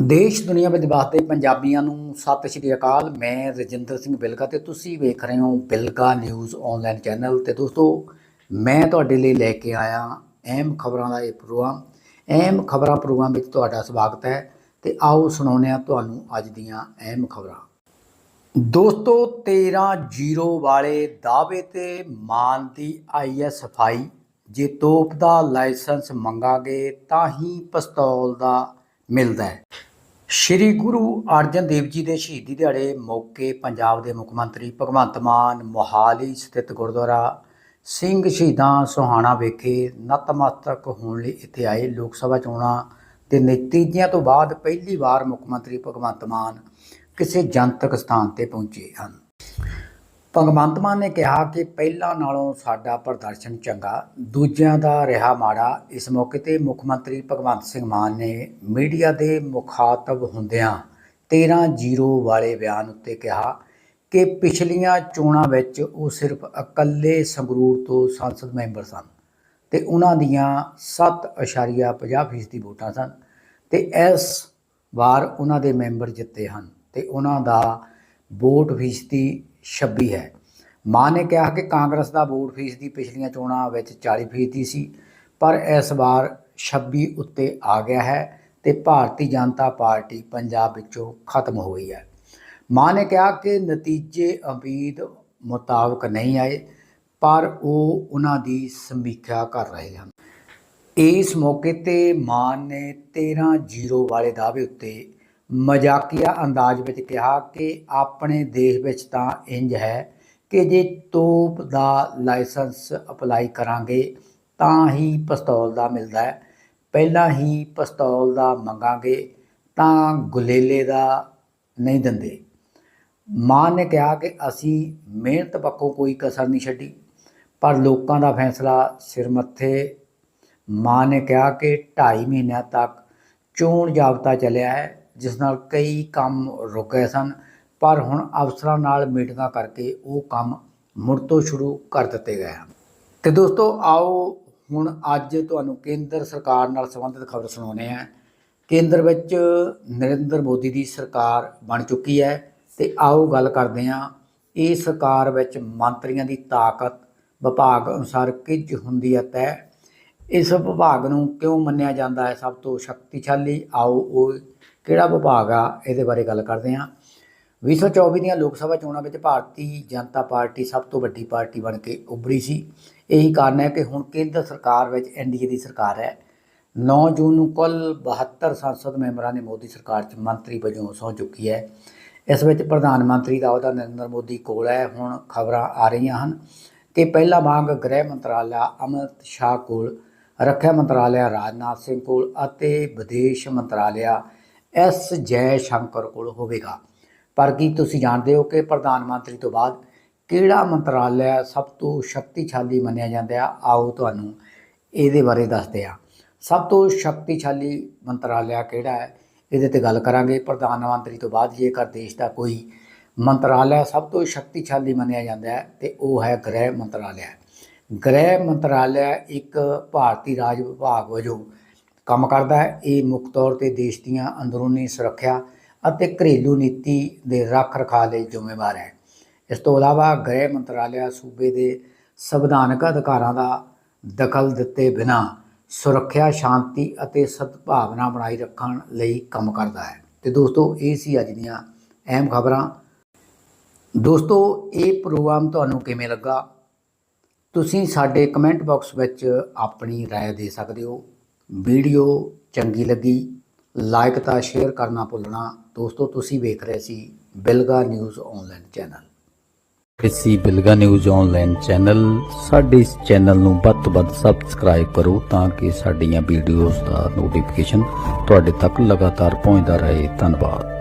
ਦੇਸ਼, ਦੁਨੀਆ ਵਿੱਚ ਵਸਦੇ ਪੰਜਾਬੀਆਂ ਨੂੰ ਸਤਿ ਸ਼੍ਰੀ ਅਕਾਲ। ਮੈਂ ਰਜਿੰਦਰ ਸਿੰਘ ਬਿਲਗਾ ਤੇ ਤੁਸੀਂ ਵੇਖ ਰਹੇ ਹੋ ਬਿਲਗਾ ਨਿਊਜ਼ ਆਨਲਾਈਨ ਚੈਨਲ। ਤੇ ਦੋਸਤੋ, ਮੈਂ ਤੁਹਾਡੇ ਲਈ ਲੈ ਕੇ ਆਇਆ ਅਹਿਮ ਖਬਰਾਂ ਦਾ ਇਹ ਪ੍ਰੋਗਰਾਮ। ਅਹਿਮ ਖਬਰਾਂ ਪ੍ਰੋਗਰਾਮ ਵਿੱਚ ਤੁਹਾਡਾ ਸਵਾਗਤ ਹੈ। ਤੇ ਆਓ ਸੁਣਾਉਂਦੇ ਹਾਂ ਤੁਹਾਨੂੰ ਅੱਜ ਦੀਆਂ ਅਹਿਮ ਖਬਰਾਂ। ਦੋਸਤੋ 13-0 ਵਾਲੇ ਦਾਅਵੇ ਤੇ ਮਾਨ ਦੀ ਆਈ ਹੈ ਸਫ਼ਾਈ ਜੇ ਤੋਪ ਦਾ ਲਾਇਸੈਂਸ ਮੰਗਾਂਗੇ, ਤਾਂ ਹੀ ਪਿਸਤੌਲ ਦਾ ਮਿਲਦਾ ਹੈ। ਸ਼੍ਰੀ ਗੁਰੂ ਅਰਜਨ ਦੇਵ ਜੀ ਦੇ ਸ਼ਹੀਦੀ ਦਿਹਾੜੇ ਮੌਕੇ ਪੰਜਾਬ ਦੇ ਮੁੱਖ ਮੰਤਰੀ ਭਗਵੰਤ ਮਾਨ, ਮੋਹਾਲੀ ਸਥਿਤ ਗੁਰਦੁਆਰਾ ਸਿੰਘ ਸ਼ਹੀਦਾਂ ਸੋਹਾਣਾ ਵਿਖੇ ਨਤਮਸਤਕ ਹੋਣ ਲਈ ਇੱਥੇ ਆਏ ਲੋਕ ਸਭਾ ਚੋਣਾਂ ਦੇ ਨਤੀਜਿਆਂ ਤੋਂ ਬਾਅਦ ਪਹਿਲੀ ਵਾਰ ਮੁੱਖ ਮੰਤਰੀ ਭਗਵੰਤ ਮਾਨ ਕਿਸੇ ਜਨਤਕ ਸਥਾਨ ਤੇ ਪਹੁੰਚੇ ਹਨ। ਭਗਵੰਤ ਮਾਨ ਨੇ ਕਿਹਾ ਕਿ ਪਹਿਲਾਂ ਨਾਲੋਂ ਸਾਡਾ ਪ੍ਰਦਰਸ਼ਨ ਚੰਗਾ, ਦੂਜਿਆਂ ਦਾ ਰਿਹਾ ਮਾੜਾ। ਇਸ ਮੌਕੇ ਤੇ ਮੁੱਖ ਮੰਤਰੀ ਭਗਵੰਤ ਸਿੰਘ ਮਾਨ ਨੇ ਮੀਡੀਆ ਦੇ ਮੁਖਾਤਬ ਹੁੰਦਿਆਂ 13-0 ਵਾਲੇ ਬਿਆਨ ਉੱਤੇ ਕਿਹਾ ਕਿ ਪਿਛਲੀਆਂ ਚੋਣਾਂ ਵਿੱਚ ਉਹ ਸਿਰਫ ਇਕੱਲੇ ਸੰਗਰੂਰ ਤੋਂ ਸੰਸਦ ਮੈਂਬਰ ਸਨ ਤੇ ਉਹਨਾਂ ਦੀਆਂ 7.50% ਵੋਟਾਂ ਸਨ ਤੇ ਇਸ ਵਾਰ ਉਹਨਾਂ ਦੇ ਮੈਂਬਰ ਜਿੱਤੇ ਹਨ ਤੇ ਉਹਨਾਂ ਦਾ ਵੋਟ ਫੀਸਦੀ 26 ਹੈ। ਮਾਨ ਨੇ ਕਿਹਾ ਕਿ ਕਾਂਗਰਸ ਦਾ ਵੋਟ ਫੀਸ ਦੀ ਪਿਛਲੀਆਂ ਚੋਣਾਂ ਵਿੱਚ 40 ਫੀਸਦੀ ਸੀ, ਪਰ ਇਸ ਵਾਰ 26 ਉੱਤੇ ਆ ਗਿਆ ਹੈ ਤੇ ਭਾਰਤੀ ਜਨਤਾ ਪਾਰਟੀ ਪੰਜਾਬ ਵਿੱਚੋਂ ਖਤਮ ਹੋ ਗਈ ਹੈ। ਮਾਨ ਨੇ ਕਿਹਾ ਕਿ ਨਤੀਜੇ ਉਮੀਦ ਮੁਤਾਬਕ ਨਹੀਂ ਆਏ, ਪਰ ਉਹ ਉਹਨਾਂ ਦੀ ਸਮੀਖਿਆ ਕਰ ਰਹੇ ਹਨ। ਇਸ ਮੌਕੇ ਤੇ ਮਾਨ ਨੇ 13-0 ਵਾਲੇ ਦਾਅਵੇ ਉੱਤੇ ਮਜ਼ਾਕੀਆ ਅੰਦਾਜ਼ ਵਿੱਚ ਕਿਹਾ ਕਿ ਆਪਣੇ ਦੇਸ਼ ਵਿੱਚ ਤਾਂ ਇੰਜ ਹੈ ਕਿ ਜੇ ਤੋਪ ਦਾ ਲਾਇਸੈਂਸ ਅਪਲਾਈ ਕਰਾਂਗੇ, ਤਾਂ ਹੀ ਪਿਸਤੌਲ ਦਾ ਮਿਲਦਾ ਹੈ। ਪਹਿਲਾਂ ਹੀ ਪਿਸਤੌਲ ਦਾ ਮੰਗਾਂਗੇ, ਤਾਂ ਗੁਲੇਲੇ ਦਾ ਨਹੀਂ ਦਿੰਦੇ। ਮਾਨ ਨੇ ਕਿਹਾ ਕਿ ਅਸੀਂ ਮਿਹਨਤ ਪੱਖੋਂ ਕੋਈ ਕਸਰ ਨਹੀਂ ਛੱਡੀ, ਪਰ ਲੋਕਾਂ ਦਾ ਫੈਸਲਾ ਸਿਰ ਮੱਥੇ। ਮਾਨ ਨੇ ਕਿਹਾ ਕਿ 2.5 ਮਹੀਨਿਆਂ ਤੱਕ ਚੋਣ ਜਾਬਤਾ ਚੱਲਿਆ ਹੈ। ਜਿਸ ਨਾਲ ਕਈ ਕੰਮ ਰੁਕ ਗਏ ਸਨ, ਪਰ ਹੁਣ ਅਫਸਰਾਂ ਨਾਲ ਮੀਟਿੰਗਾਂ ਕਰਕੇ ਉਹ ਕੰਮ ਮੁੜ ਤੋਂ ਸ਼ੁਰੂ ਕਰ ਦਿੱਤੇ ਗਏ ਹਨ। ਤੇ ਦੋਸਤੋ, ਆਓ ਹੁਣ ਅੱਜ ਤੁਹਾਨੂੰ ਕੇਂਦਰ ਸਰਕਾਰ ਨਾਲ ਸੰਬੰਧਿਤ ਖਬਰ ਸੁਣਾਉਂਦੇ ਹਾਂ। ਕੇਂਦਰ ਵਿੱਚ ਨਰਿੰਦਰ ਮੋਦੀ ਦੀ ਸਰਕਾਰ ਬਣ ਚੁੱਕੀ ਹੈ ਤੇ ਆਓ ਗੱਲ ਕਰਦੇ ਹਾਂ। ਇਹ ਸਰਕਾਰ ਵਿੱਚ ਮੰਤਰੀਆਂ ਦੀ ਤਾਕਤ ਵਿਭਾਗ ਅਨੁਸਾਰ ਕਿੰਜ ਹੁੰਦੀ ਹੈ ਤੈ ਇਸ ਵਿਭਾਗ ਨੂੰ ਕਿਉਂ ਮੰਨਿਆ ਜਾਂਦਾ ਹੈ? ਸਭ ਤੋਂ ਸ਼ਕਤੀਸ਼ਾਲੀ ਆਓ ਉਹ ਕਿਹੜਾ ਵਿਭਾਗ ਆ? ਇਹਦੇ ਬਾਰੇ ਗੱਲ ਕਰਦੇ ਹਾਂ। 2024 ਦੀਆਂ ਲੋਕ ਸਭਾ ਚੋਣਾਂ ਵਿੱਚ ਭਾਰਤੀ ਜਨਤਾ ਪਾਰਟੀ ਸਭ ਤੋਂ ਵੱਡੀ ਪਾਰਟੀ ਬਣ ਕੇ ਉੱਭਰੀ ਸੀ। ਇਹੀ ਕਾਰਨ ਹੈ ਕਿ ਹੁਣ ਕੇਂਦਰ ਸਰਕਾਰ ਵਿੱਚ ਐਨਡੀਏ ਦੀ ਸਰਕਾਰ ਹੈ। 9 ਜੂਨ ਨੂੰ ਕੁੱਲ 72 ਸੰਸਦ ਮੈਂਬਰਾਂ ਨੇ ਮੋਦੀ ਸਰਕਾਰ 'ਚ ਮੰਤਰੀ ਵਜੋਂ ਸਹੁੰ ਚੁੱਕੀ ਹੈ। ਇਸ ਵਿੱਚ ਪ੍ਰਧਾਨ ਮੰਤਰੀ ਦਾ ਅਹੁਦਾ ਨਰਿੰਦਰ ਮੋਦੀ ਕੋਲ ਹੈ। ਹੁਣ ਖਬਰਾਂ ਆ ਰਹੀਆਂ ਹਨ ਕਿ ਪਹਿਲਾ ਮੰਗ ਗ੍ਰਹਿ ਮੰਤਰਾਲਾ ਅਮਿਤ ਸ਼ਾਹ ਕੋਲ ਰੱਖਿਆ ਮੰਤਰਾਲਿਆ ਰਾਜਨਾਥ ਸਿੰਘ ਕੋਲ ਅਤੇ ਵਿਦੇਸ਼ ਮੰਤਰਾਲਿਆ ਐਸ ਜੈ ਸ਼ੰਕਰ ਕੋਲ ਹੋਵੇਗਾ। ਪਰ ਕੀ ਤੁਸੀਂ ਜਾਣਦੇ ਹੋ ਕਿ ਪ੍ਰਧਾਨ ਮੰਤਰੀ ਤੋਂ ਬਾਅਦ ਕਿਹੜਾ ਮੰਤਰਾਲਿਆ ਸਭ ਤੋਂ ਸ਼ਕਤੀਸ਼ਾਲੀ ਮੰਨਿਆ ਜਾਂਦਾ ਹੈ? ਆਓ ਤੁਹਾਨੂੰ ਇਹਦੇ ਬਾਰੇ ਦੱਸਦੇ ਹਾਂ। ਸਭ ਤੋਂ ਸ਼ਕਤੀਸ਼ਾਲੀ ਮੰਤਰਾਲਿਆ ਕਿਹੜਾ ਹੈ? ਇਹਦੇ ਤੇ ਗੱਲ ਕਰਾਂਗੇ। ਪ੍ਰਧਾਨ ਮੰਤਰੀ ਤੋਂ ਬਾਅਦ ਜੇਕਰ ਦੇਸ਼ ਦਾ ਕੋਈ ਮੰਤਰਾਲਿਆ ਸਭ ਤੋਂ ਸ਼ਕਤੀਸ਼ਾਲੀ ਮੰਨਿਆ ਜਾਂਦਾ ਹੈ ਤੇ ਉਹ ਹੈ ਗ੍ਰਹਿ ਮੰਤਰਾਲਿਆ। ਗ੍ਰਹਿ ਮੰਤਰਾਲਾ ਇੱਕ ਭਾਰਤੀ ਰਾਜ ਵਿਭਾਗ ਵਜੋਂ ਕੰਮ ਕਰਦਾ ਹੈ। ਇਹ ਮੁੱਖ ਤੌਰ ਤੇ ਦੇਸ਼ ਦੀਆਂ ਅੰਦਰੂਨੀ ਸੁਰੱਖਿਆ ਅਤੇ ਘਰੇਲੂ ਨੀਤੀ ਦੇ ਰੱਖ ਰਖਾਅ ਲਈ ਜ਼ਿੰਮੇਵਾਰ ਹੈ। ਇਸ ਤੋਂ ਇਲਾਵਾ ਗ੍ਰਹਿ ਮੰਤਰਾਲਾ ਸੂਬੇ ਦੇ ਸੰਵਿਧਾਨਕ ਅਧਿਕਾਰਾਂ ਦਾ ਦਖਲ ਦਿੱਤੇ ਬਿਨਾਂ ਸੁਰੱਖਿਆ, ਸ਼ਾਂਤੀ ਅਤੇ ਸਦਭਾਵਨਾ ਬਣਾਈ ਰੱਖਣ ਲਈ ਕੰਮ ਕਰਦਾ ਹੈ। ਤੇ ਦੋਸਤੋ, ਇਹ ਸੀ ਅੱਜ ਦੀਆਂ ਅਹਿਮ ਖਬਰਾਂ। ਦੋਸਤੋ, ਇਹ ਪ੍ਰੋਗਰਾਮ ਤੁਹਾਨੂੰ ਕਿਵੇਂ ਲੱਗਾ? ਤੁਸੀਂ ਸਾਡੇ ਕਮੈਂਟ ਬਾਕਸ ਵਿੱਚ ਆਪਣੀ رائے ਦੇ ਸਕਦੇ ਹੋ ਵੀਡੀਓ ਚੰਗੀ ਲੱਗੀ ਲਾਈਕ ਤਾਂ ਸ਼ੇਅਰ ਕਰਨਾ ਭੁੱਲਣਾ ਦੋਸਤੋ ਤੁਸੀਂ ਵੇਖ ਰਹੇ ਸੀ ਬਿਲਗਾ ਨਿਊਜ਼ ਆਨਲਾਈਨ ਚੈਨਲ ਕਿਸੇ ਬਿਲਗਾ ਨਿਊਜ਼ ਆਨਲਾਈਨ ਚੈਨਲ ਸਾਡੇ ਇਸ ਚੈਨਲ ਨੂੰ ਵੱਧ ਤੋਂ ਵੱਧ ਸਬਸਕ੍ਰਾਈਬ ਕਰੋ ਤਾਂ ਕਿ ਸਾਡੀਆਂ ਵੀਡੀਓਜ਼ ਦਾ ਨੋਟੀਫਿਕੇਸ਼ਨ ਤੁਹਾਡੇ ਤੱਕ ਲਗਾਤਾਰ ਪਹੁੰਚਦਾ ਰਹੇ ਧੰਨਵਾਦ